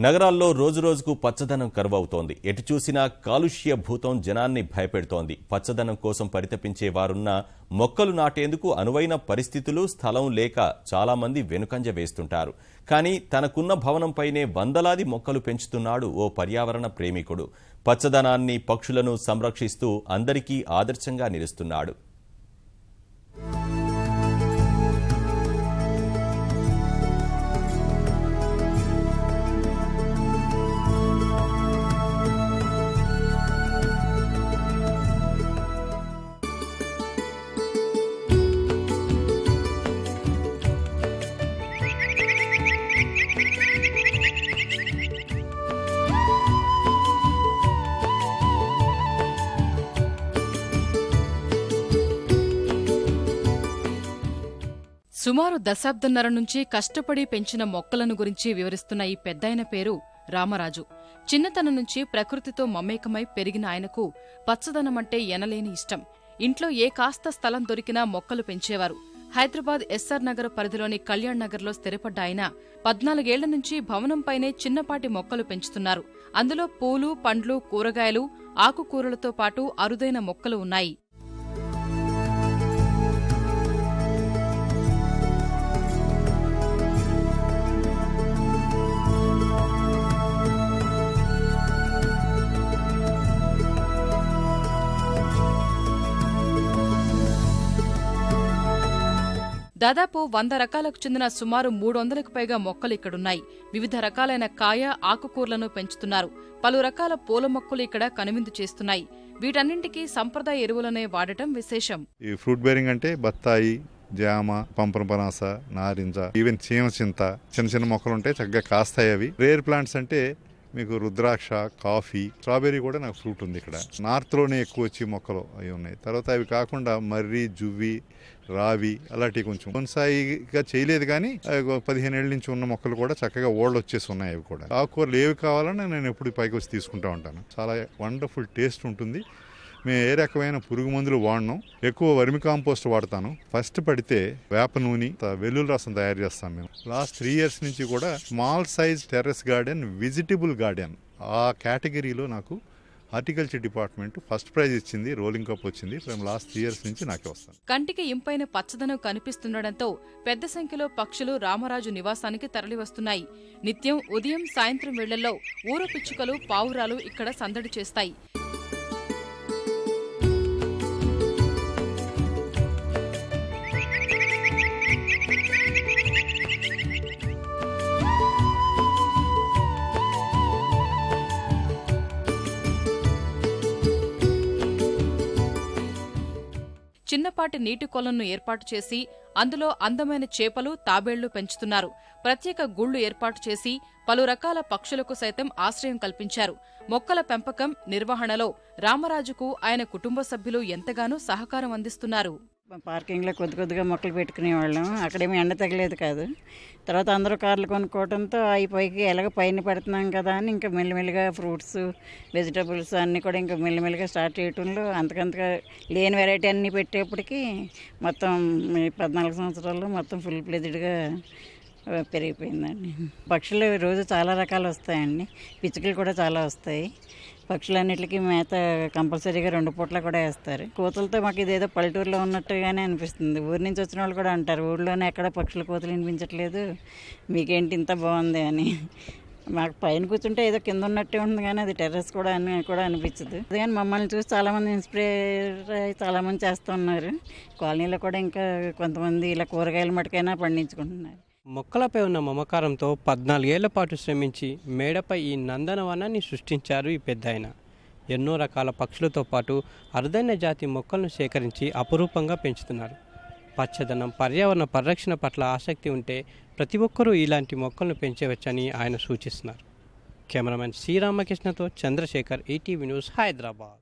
నగరాల్లో రోజురోజుకు పచ్చదనం కరువవుతోంది. ఎటు చూసినా కాలుష్య భూతం జనాన్ని భయపెడుతోంది. పచ్చదనం కోసం పరితపించే వారున్న మొక్కలు నాటేందుకు అనువైన పరిస్థితులు స్థలం లేక చాలామంది వెనుకంజ వేస్తుంటారు. కానీ తనకున్న భవనంపైనే వందలాది మొక్కలు పెంచుతున్నాడు ఓ పర్యావరణ ప్రేమికుడు. పచ్చదనాన్ని పక్షులను సంరక్షిస్తూ అందరికీ ఆదర్శంగా నిలుస్తున్నాడు. సుమారు దశాబ్దన్నర నుంచి కష్టపడి పెంచిన మొక్కలను గురించి వివరిస్తున్న ఈ పెద్దాయన పేరు రామరాజు. చిన్నతనం నుంచి ప్రకృతితో మమేకమై పెరిగిన ఆయనకు పచ్చదనమంటే ఎనలేని ఇష్టం. ఇంట్లో ఏ కాస్త స్థలం దొరికినా మొక్కలు పెంచేవారు. హైదరాబాద్ ఎస్ఆర్ నగర్ పరిధిలోని కళ్యాణ్ నగర్లో స్థిరపడ్డ ఆయన పద్నాలుగేళ్ళ నుంచి భవనంపైనే చిన్నపాటి మొక్కలు పెంచుతున్నారు. అందులో పూలు పండ్లు కూరగాయలు ఆకుకూరలతో పాటు అరుదైన మొక్కలు ఉన్నాయి. దాదాపు వంద రకాలకు చెందిన సుమారు మూడు వందలకు పైగా మొక్కలు ఇక్కడున్నాయి. వివిధ రకాలైన కాయ ఆకుకూరలను పెంచుతున్నారు. పలు రకాల పూల మొక్కలు ఇక్కడ కనువిందు చేస్తున్నాయి. వీటన్నింటికీ సంప్రదాయ ఎరువులనే వాడటం విశేషం. ఈ ఫ్రూట్ బేరింగ్ అంటే బత్తాయి జామ పంపన పనాస నారింజ ఈవెన్ చీమ చింత చిన్న చిన్న మొక్కలు ఉంటాయి చక్కగా కాస్తాయి అవి. రేర్ ప్లాంట్స్ అంటే మీకు రుద్రాక్ష కాఫీ స్ట్రాబెర్రీ కూడా నాకు ఫ్రూట్ ఉంది ఇక్కడ. నార్త్లోనే ఎక్కువ వచ్చి మొక్కలు అవి ఉన్నాయి. తర్వాత అవి కాకుండా మర్రి జువ్వి రావి అలాంటివి కొంచెం. కొనసాయిగా చేయలేదు కానీ ఒక పదిహేను ఏళ్ళ నుంచి ఉన్న మొక్కలు కూడా చక్కగా ఓల్డ్ వచ్చేసి ఉన్నాయి అవి కూడా. ఆకుకూరలు ఏవి కావాలన్నా నేను ఎప్పుడు పైకి వచ్చి తీసుకుంటా ఉంటాను. చాలా వండర్ఫుల్ టేస్ట్ ఉంటుంది. మేము ఏ రకమైన పురుగు మందులు వాడినాం ఎక్కువ వర్మి కాంపోస్ట్ వాడతాను. ఫస్ట్ పడితే వేప నూనె త- వెల్లుల్లి రసం తయారు చేస్తాం మేము. లాస్ట్ త్రీ ఇయర్స్ నుంచి కూడా small size terrace garden vegetable garden. ఆ కేటగిరీలో నాకు హార్టికల్చర్ డిపార్ట్మెంట్ ఫస్ట్ ప్రైజ్ ఇచ్చింది రోలింగ్ కప్ వచ్చింది. మేము లాస్ట్ త్రీ ఇయర్స్ నుంచి నాకే వస్తాను. కంటికి ఇంపైన పచ్చదనం కనిపిస్తుండటంతో పెద్ద సంఖ్యలో పక్షులు రామరాజు నివాసానికి తరలివస్తున్నాయి. నిత్యం ఉదయం సాయంత్రం వేళ్ళలో ఊర పిచ్చుకలు పావురాలు ఇక్కడ సందడి చేస్తాయి. చిన్నపాటి నీటి కొలను ఏర్పాటు చేసి అందులో అందమైన చేపలు తాబేళ్ళు పెంచుతున్నారు. ప్రత్యేక గుళ్ళు ఏర్పాటు చేసి పలు రకాల పక్షులకు సైతం ఆశ్రయం కల్పించారు. మొక్కల పెంపకం నిర్వహణలో రామరాజుకు ఆయన కుటుంబ సభ్యులు ఎంతగానో సహకారం అందిస్తున్నారు. పార్కింగ్లో కొద్ది కొద్దిగా మొక్కలు పెట్టుకునేవాళ్ళం. అక్కడేమి ఎండ తగలేదు కాదు. తర్వాత అందరూ కార్లు కొనుక్కోవడంతో అవి పైకి ఎలాగ పైన పెడుతున్నాం కదా అని ఇంకా మెల్లిమెల్లిగా ఫ్రూట్స్ వెజిటబుల్స్ అన్నీ కూడా ఇంకా మెల్లిమెల్లిగా స్టార్ట్ చేయటంలో అంతకంతగా లేని వెరైటీ అన్నీ పెట్టేప్పటికీ మొత్తం పద్నాలుగు సంవత్సరాల్లో మొత్తం ఫుల్ ప్లెజ్డ్గా పెరిగిపోయిందండి. పక్షులు రోజు చాలా రకాలు వస్తాయండి. పిచ్చుకలు కూడా చాలా వస్తాయి. పక్షులన్నిటికీ మేత కంపల్సరీగా రెండు పూట్ల కూడా వేస్తారు. కోతులతో మాకు ఇదేదో పల్లెటూరులో ఉన్నట్టుగానే అనిపిస్తుంది. ఊరి నుంచి వచ్చిన వాళ్ళు కూడా అంటారు ఊళ్ళోనే ఎక్కడ పక్షుల కోతులు వినిపించట్లేదు? మీకేంటి ఇంత బాగుంది? అని. మాకు పైన కూర్చుంటే ఏదో కింద ఉన్నట్టే ఉంది కానీ అది టెర్రస్ కూడా అని కూడా అనిపించదు. అది కానీ మమ్మల్ని చూసి చాలామంది ఇన్స్పైర్ అయ్యి చాలామంది చేస్తున్నారు కాలనీలో కూడా ఇంకా కొంతమంది ఇలా కూరగాయల మటుకైనా పండించుకుంటున్నారు. మొక్కలపై ఉన్న మమకారంతో పద్నాలుగేళ్ళ పాటు శ్రమించి మేడపై ఈ నందనవనాన్ని సృష్టించారు ఈ పెద్దాయన. ఎన్నో రకాల పక్షులతో పాటు అరుదైన జాతి మొక్కలను సేకరించి అపురూపంగా పెంచుతున్నారు. పచ్చదనం పర్యావరణ పరిరక్షణ పట్ల ఆసక్తి ఉంటే ప్రతి ఒక్కరూ ఇలాంటి మొక్కలను పెంచవచ్చని ఆయన సూచిస్తున్నారు. కెమెరామెన్ శ్రీరామకృష్ణతో చంద్రశేఖర్ ఈటీవీ న్యూస్ హైదరాబాద్.